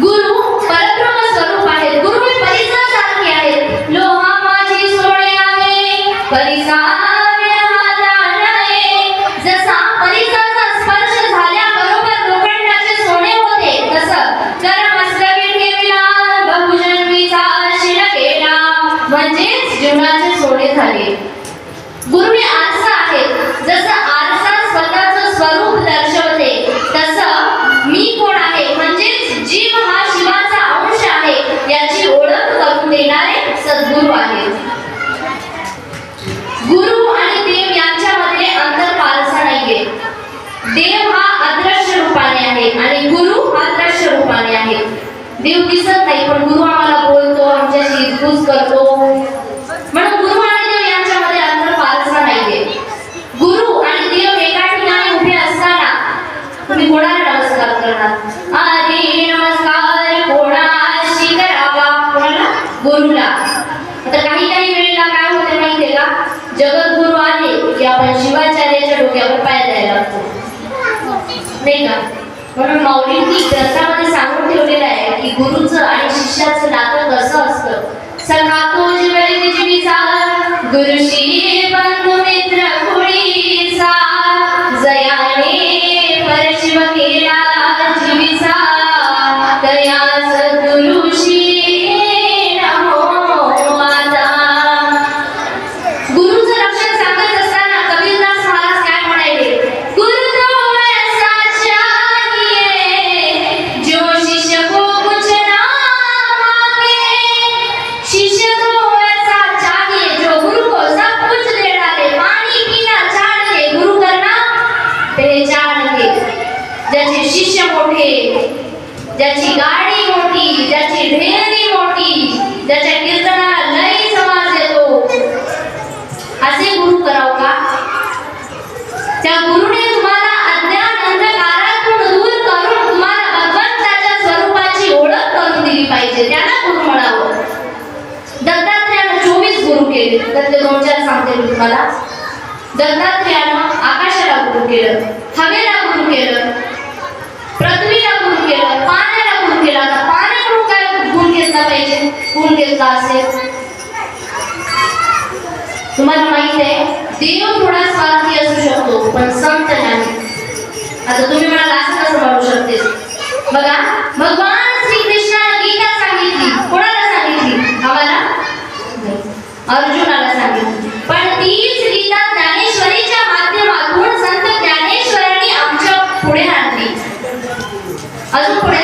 गुरु परब्रह्म स्वरूप आहे. गुरु हे परिसासारखे आहेत लोहा माझी सोने आहे. परिसा हातात जसा परिसाचा स्पर्श झाल्याबरोबर लोखंडाचे सोने होते तसं कर्म मस्तकी ठेवला बहुजन्मीचा शिर केला म्हणजेच जीवनाचे सोने झाले. गुरु देव दिसत नाही पण गुरु आम्हाला बोलतो आमच्याशी इजबूज करतो. म्हणून गुरु आणि देव यांच्यामध्ये अंतर फारसा नाहीये. गुरु आणि देव एका ठिकाणी उभे असताना तुम्ही कोणाला नमस्कार करणार? आधी नमस्कार कोणाशी करावा? कोणाला? गुरुला. आता काही काही वेळेला काय होते माहितीये का? जगद्गुरु आले की आपण शिवाचार्याच्या डोक्यावर पाय द्यायला लागतो. नाही का? म्हणून माऊलींनी ग्रंथामध्ये सांगून ठेवलेलं आहे की गुरुचं आणि शिष्याचं नातं कसं असतं? सखा तुझ वेळी जीवीचा गुरुशी बंधू मित्र हो, शिष्य मोठे ज्याची गाडी मोठी ज्याची ढेरी मोठी ज्याच्या कीर्तनाला लय समाज येतो. असे गुरु कराव का? त्या गुरुने तुम्हाला अज्ञान अंधकारातून दूर करून तुम्हाला भगवंताच्या स्वरूपाची ओळख करून दिली पाहिजे. त्याला गुरु म्हणावं. दत्तात्रेयानं चोवीस गुरु केले. त्यातले दोन चार सांगते मी तुम्हाला. दत्तात्रेयानं आकाशाला गुरु केलं हवेला गुरु केलं पृथ्वीला गुरु केलं पाण्याला गुरु केलं आता पाण्याकडून काय गुण घेतला पाहिजे गुण असेल तुम्हाला माहीत आहे देव थोडा स्वार्थी असू शकतो हो, पण संत नाही आता तुम्ही मला असं कसं म्हणू शकते बघा भगवान श्रीकृष्णाने गीता सांगितली कोणाला सांगितली? आम्हाला? अर्जुनाला सांगितली. पण तीच गीता ज्ञानेश्वरीच्या माध्यमातून संत ज्ञानेश्वरांनी आमच्या पुढे आणली. अजून पुढे